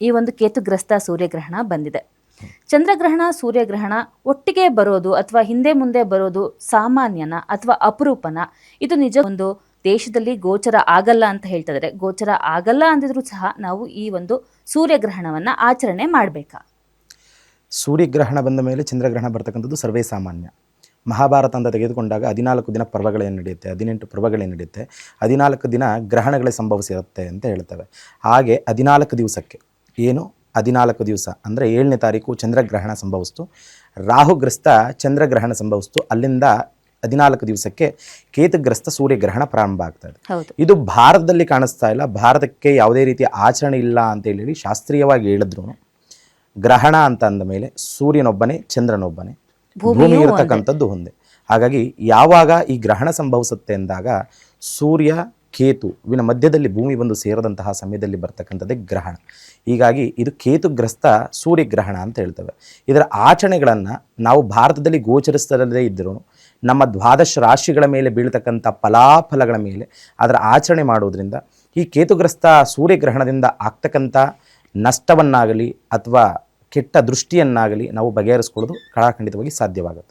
ಈ ಒಂದು ಕೇತುಗ್ರಸ್ತ ಸೂರ್ಯಗ್ರಹಣ ಬಂದಿದೆ. ಚಂದ್ರಗ್ರಹಣ, ಸೂರ್ಯಗ್ರಹಣ ಒಟ್ಟಿಗೆ ಬರೋದು ಅಥವಾ ಹಿಂದೆ ಮುಂದೆ ಬರೋದು ಸಾಮಾನ್ಯನ ಅಥವಾ ಅಪರೂಪನ, ಇದು ನಿಜ ಒಂದು ದೇಶದಲ್ಲಿ ಗೋಚರ ಆಗಲ್ಲ ಅಂತ ಹೇಳ್ತಾ ಗೋಚರ ಆಗಲ್ಲ ಅಂದಿದ್ರು ಸಹ ನಾವು ಈ ಒಂದು ಸೂರ್ಯಗ್ರಹಣವನ್ನ ಆಚರಣೆ ಮಾಡಬೇಕಾ? ಸೂರ್ಯಗ್ರಹಣ ಬಂದ ಮೇಲೆ ಚಂದ್ರಗ್ರಹಣ ಬರ್ತಕ್ಕಂಥದ್ದು ಸರ್ವೇ ಸಾಮಾನ್ಯ. ಮಹಾಭಾರತ ಅಂತ ತೆಗೆದುಕೊಂಡಾಗ ಹದಿನಾಲ್ಕು ದಿನ ಪರ್ವಗಳೇನು ನಡೆಯುತ್ತೆ ಹದಿನೆಂಟು ಪರ್ವಗಳೇನು ನಡೆಯುತ್ತೆ ಹದಿನಾಲ್ಕು ದಿನ ಗ್ರಹಣಗಳೇ ಸಂಭವಿಸಿರುತ್ತೆ ಅಂತ ಹೇಳ್ತವೆ. ಹಾಗೆ ಹದಿನಾಲ್ಕು ದಿವಸಕ್ಕೆ. ಏನು? ಹದಿನಾಲ್ಕು ದಿವಸ. ಅಂದರೆ ಏಳನೇ ತಾರೀಕು ಚಂದ್ರಗ್ರಹಣ ಸಂಭವಿಸ್ತು. ರಾಹುಗ್ರಸ್ತ ಚಂದ್ರಗ್ರಹಣ ಸಂಭವಿಸ್ತು. ಅಲ್ಲಿಂದ ಹದಿನಾಲ್ಕು ದಿವಸಕ್ಕೆ ಕೇತುಗ್ರಸ್ತ ಸೂರ್ಯಗ್ರಹಣ ಪ್ರಾರಂಭ ಆಗ್ತದೆ ಇದು. ಭಾರತದಲ್ಲಿ ಕಾಣಿಸ್ತಾ ಇಲ್ಲ. ಭಾರತಕ್ಕೆ ಯಾವುದೇ ರೀತಿಯ ಆಚರಣೆ ಇಲ್ಲ ಅಂತ ಹೇಳಿ ಶಾಸ್ತ್ರೀಯವಾಗಿ ಹೇಳಿದ್ರು. ಗ್ರಹಣ ಅಂತ ಅಂದ ಮೇಲೆ ಸೂರ್ಯನೊಬ್ಬನೇ ಚಂದ್ರನೊಬ್ಬನೇ. ಭೂಮಿ ಇರತಕ್ಕಂಥದ್ದು ಒಂದೇ. ಹಾಗಾಗಿ ಯಾವಾಗ ಈ ಗ್ರಹಣ ಸಂಭವಿಸುತ್ತೆ ಅಂದಾಗ ಸೂರ್ಯ ಕೇತು ಇವಿನ ಮಧ್ಯದಲ್ಲಿ ಭೂಮಿ ಬಂದು ಸೇರದಂತಹ ಸಮಯದಲ್ಲಿ ಬರ್ತಕ್ಕಂಥದ್ದೇ ಗ್ರಹಣ. ಹೀಗಾಗಿ ಇದು ಕೇತುಗ್ರಸ್ತ ಸೂರ್ಯಗ್ರಹಣ ಅಂತ ಹೇಳ್ತವೆ. ಇದರ ಆಚರಣೆಗಳನ್ನು ನಾವು ಭಾರತದಲ್ಲಿ ಗೋಚರಿಸದೇ ಇದ್ದರೂ ನಮ್ಮ ದ್ವಾದಶ ರಾಶಿಗಳ ಮೇಲೆ ಬೀಳ್ತಕ್ಕಂಥ ಫಲಾಫಲಗಳ ಮೇಲೆ ಅದರ ಆಚರಣೆ ಮಾಡೋದ್ರಿಂದ ಈ ಕೇತುಗ್ರಸ್ತ ಸೂರ್ಯಗ್ರಹಣದಿಂದ ಆಗ್ತಕ್ಕಂಥ ನಷ್ಟವನ್ನಾಗಲಿ ಅಥವಾ ಕೆಟ್ಟ ದೃಷ್ಟಿಯನ್ನಾಗಲಿ ನಾವು ಬಗೆಹರಿಸ್ಕೊಳ್ಳೋದು ಕಳಾಖಂಡಿತವಾಗಿ ಸಾಧ್ಯವಾಗುತ್ತೆ.